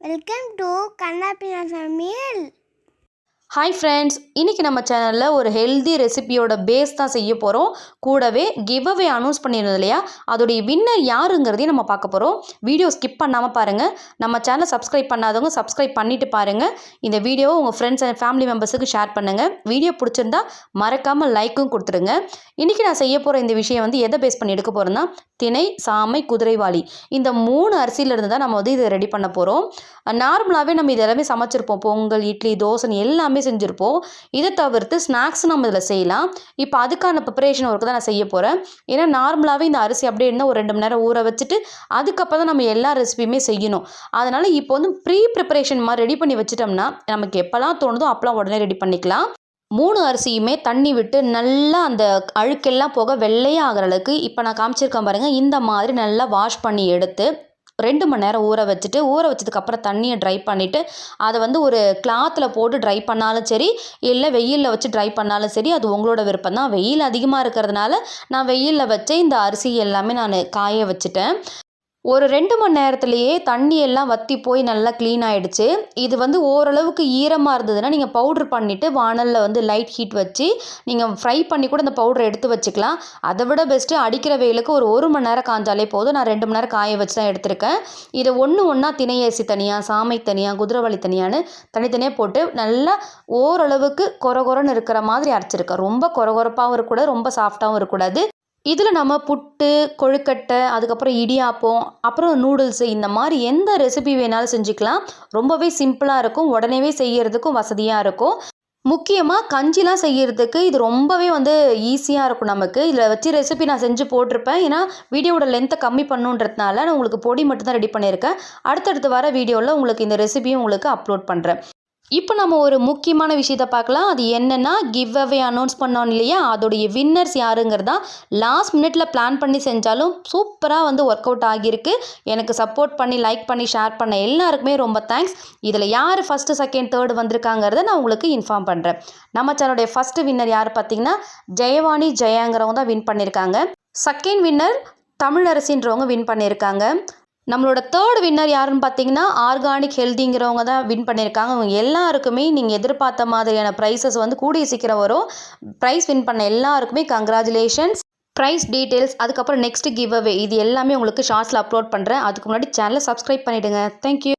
Welcome to கண்ணா பின்னா சமையல் hi friends இன்றைக்கி நம்ம சேனலில் ஒரு ஹெல்தி ரெசிபியோட பேஸ் தான் செய்ய போகிறோம் கூடவே கிவ் அவே அனௌன்ஸ் பண்ணியிருந்தோம் இல்லையா? அதோடைய வின்னர் யாருங்கிறதையும் நம்ம பார்க்க போகிறோம் வீடியோ ஸ்கிப் பண்ணாமல் பாருங்கள் நம்ம சேனலை சப்ஸ்கிரைப் பண்ணாதவங்க சப்ஸ்கிரைப் பண்ணிவிட்டு பாருங்கள் இந்த வீடியோவை உங்கள் ஃப்ரெண்ட்ஸ் அண்ட் ஃபேமிலி மெம்பர்ஸுக்கு ஷேர் பண்ணுங்கள் வீடியோ பிடிச்சிருந்தா மறக்காமல் லைக்கும் கொடுத்துருங்க. இன்றைக்கி நான் செய்ய போகிற இந்த விஷயம் வந்து எதை பேஸ் பண்ணி எடுக்க போகிறேன்னா திணை சாமை குதிரைவாளி இந்த மூணு அரிசியிலேருந்து தான் நம்ம வந்து இதை ரெடி பண்ண போகிறோம் நார்மலாகவே நம்ம இது எல்லாமே சமைச்சிருப்போம். பொங்கல் இட்லி தோசை எல்லாமே செஞ்சுருப்போம். இதை தவிர்த்து ஸ்நாக்ஸ் நம்ம இதில் செய்யலாம். இப்போ அதுக்கான ப்ரிப்பரேஷன் ஒர்க்கு தான் நான் செய்ய போகிறேன் ஏன்னா நார்மலாகவே இந்த அரிசி அப்படியே இருந்தால் ஒரு ரெண்டு மணி நேரம் ஊற வச்சுட்டு அதுக்கப்புறம் தான் நம்ம எல்லா ரெசிபியுமே செய்யணும். அதனால் இப்போ வந்து ப்ரீ ப்ரிப்பரேஷன் மாதிரி ரெடி பண்ணி வச்சுட்டோம்னா நமக்கு எப்போல்லாம் தோணுதோ அப்போலாம் உடனே ரெடி பண்ணிக்கலாம். மூணு அரிசியுமே தண்ணி விட்டு நல்லா அந்த அழுக்கெல்லாம் போக வெள்ளையாக ஆகிற அளவுக்கு இப்போ நான் காமிச்சிருக்கேன் பாருங்கள் இந்த மாதிரி நல்லா வாஷ் பண்ணி எடுத்து ரெண்டு மணி நேரம் ஊற வச்சுட்டு ஊற வச்சதுக்கப்புறம் தண்ணியை ட்ரை பண்ணிவிட்டு அதை வந்து ஒரு கிளாத்தில் போட்டு ட்ரை பண்ணாலும் சரி இல்லை வெயிலில் வச்சு ட்ரை பண்ணாலும் சரி அது உங்களோட விருப்பம் தான் வெயில் அதிகமாக இருக்கிறதுனால நான் வெயிலில் வச்சே இந்த அரிசி எல்லாமே நான் காய வச்சுட்டேன். ஒரு ரெண்டு மணி நேரத்துலையே தண்ணி எல்லாம் வற்றி போய் நல்லா க்ளீன் ஆகிடுச்சு இது வந்து ஓரளவுக்கு ஈரமாக இருந்ததுன்னா நீங்கள் பவுட்ரு பண்ணிவிட்டு வானலில் வந்து லைட் ஹீட் வச்சு நீங்கள் ஃப்ரை பண்ணி கூட இந்த பவுட்ரை எடுத்து வச்சுக்கலாம். அதை விட பெஸ்ட்டு அடிக்கிற வெயிலுக்கு ஒரு ஒரு மணி நேரம் காஞ்சாலே போதும். நான் ரெண்டு மணி நேரம் காய வச்சு தான் எடுத்திருக்கேன். இதை ஒன்று ஒன்றா திணை தனியாக சாமை தனியாக குதிரைவாளி தனியான்னு தனித்தனியாக போட்டு நல்லா ஓரளவுக்கு கொர கொரன்னு இருக்கிற மாதிரி அரைச்சிருக்கேன். ரொம்ப கொர கொரப்பாகவும் இருக்கக்கூடாது ரொம்ப சாஃப்டாகவும் இருக்கக்கூடாது. இதில் நம்ம புட்டு கொழுக்கட்டை அதுக்கப்புறம் இடியாப்பம் அப்புறம் நூடுல்ஸு இந்த மாதிரி எந்த ரெசிபி வேணாலும் செஞ்சுக்கலாம். ரொம்பவே சிம்பிளாக இருக்கும். உடனேவே செய்யறதுக்கும் வசதியாக இருக்கும். முக்கியமாக கஞ்சிலாம் செய்கிறதுக்கு இது ரொம்பவே வந்து ஈஸியாக இருக்கும் நமக்கு. இதில் வச்சு ரெசிபி நான் செஞ்சு போட்டிருப்பேன். ஏன்னா வீடியோட லென்த்தை கம்மி பண்ணுன்றதுனால நான் உங்களுக்கு பொடி மட்டும்தான் ரெடி பண்ணியிருக்கேன். அடுத்தடுத்து வர வீடியோவில் உங்களுக்கு இந்த ரெசிபியும் உங்களுக்கு அப்லோட் பண்ணுறேன் இப்போ நம்ம ஒரு முக்கியமான விஷயத்த பார்க்கலாம். அது என்னென்னா கிவ் அவே அனௌன்ஸ் பண்ணோம் இல்லையா? அதோடைய வின்னர்ஸ் யாருங்கிறதா லாஸ்ட் மினிட்ல பிளான் பண்ணி செஞ்சாலும் சூப்பராக வந்து ஒர்க் அவுட் ஆகியிருக்கு. எனக்கு சப்போர்ட் பண்ணி லைக் பண்ணி ஷேர் பண்ண எல்லாருக்குமே ரொம்ப தேங்க்ஸ் இதில் யார் ஃபஸ்ட்டு செகண்ட் தேர்டு வந்திருக்காங்கிறத நான் உங்களுக்கு இன்ஃபார்ம் பண்ணுறேன் நம்ம சேனலுடைய ஃபஸ்ட்டு வின்னர் யார் பார்த்தீங்கன்னா ஜெயவாணி ஜெயாங்கிறவங்க தான் வின் பண்ணியிருக்காங்க. செகண்ட் வின்னர் தமிழரசின்றவங்க வின் பண்ணியிருக்காங்க. நம்மளோட தேர்ட் வின்னர் யாருன்னு பார்த்தீங்கன்னா ஆர்கானிக் ஹெல்திங்கிறவங்க தான் வின் பண்ணியிருக்காங்க. அவங்க எல்லாருக்குமே நீங்கள் எதிர்பார்த்த மாதிரியான ப்ரைஸஸ் வந்து கூடிய சீக்கிரம் வரும். ப்ரைஸ் வின் பண்ண எல்லாருக்குமே கங்க்ராச்சுலேஷன்ஸ் ப்ரைஸ் டீட்டெயில்ஸ் அதுக்கப்புறம் நெக்ஸ்ட் கிவ் அவே இது எல்லாமே உங்களுக்கு ஷார்ட்ஸில் அப்லோட் பண்ணுறேன் அதுக்கு முன்னாடி சேனலை சப்ஸ்கிரைப் பண்ணிவிடுங்க தேங்க்யூ